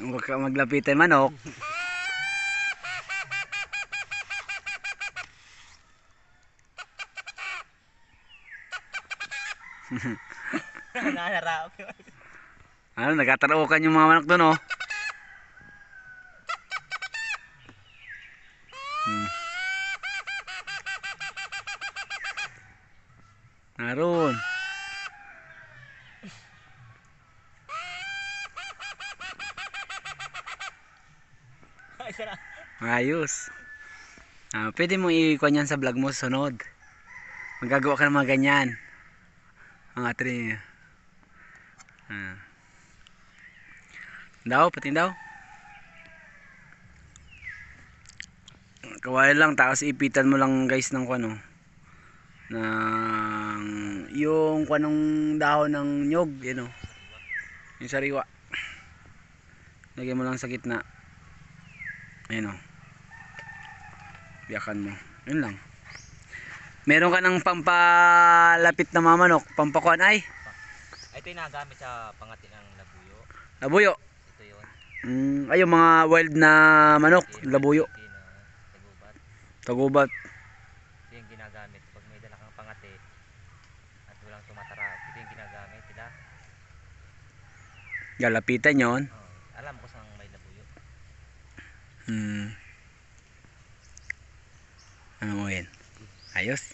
Huwag ka maglapitan manok. Nanaraok yun. Ano, nagkatarukan yung mga manok doon, oh. Hmm. Naroon. Ay, sarap. Ayos. Ah, pwede mo i-kuha yan sa vlog mo sunod. Magagawa ka ng mga ganyan. Mga tri. Ah. Daw, pati daw. Kawain lang, tapos ipitan mo lang guys ng ano. Ng yung kanong dahon ng nyog, yun o. Yung sariwa. Lagyan mo lang sa gitna. Ayun o. Biyakan mo. Yun lang. Meron ka ng pampalapit na mamanok. Pampakuan ay. Ito yung nagamit sa pangati ng labuyo. Labuyo. Ito yun. Mm, ay yung mga wild na manok. Labuyo. Ito yung tagubat. Tagubat. Ito yung ginagamit pag may dala kang pangati at walang tumatara. Ito yung ginagamit. Sila. Galapitan yon. Oh, alam ko saan may labuyo. Hmm. Ano mo yun? Ayos.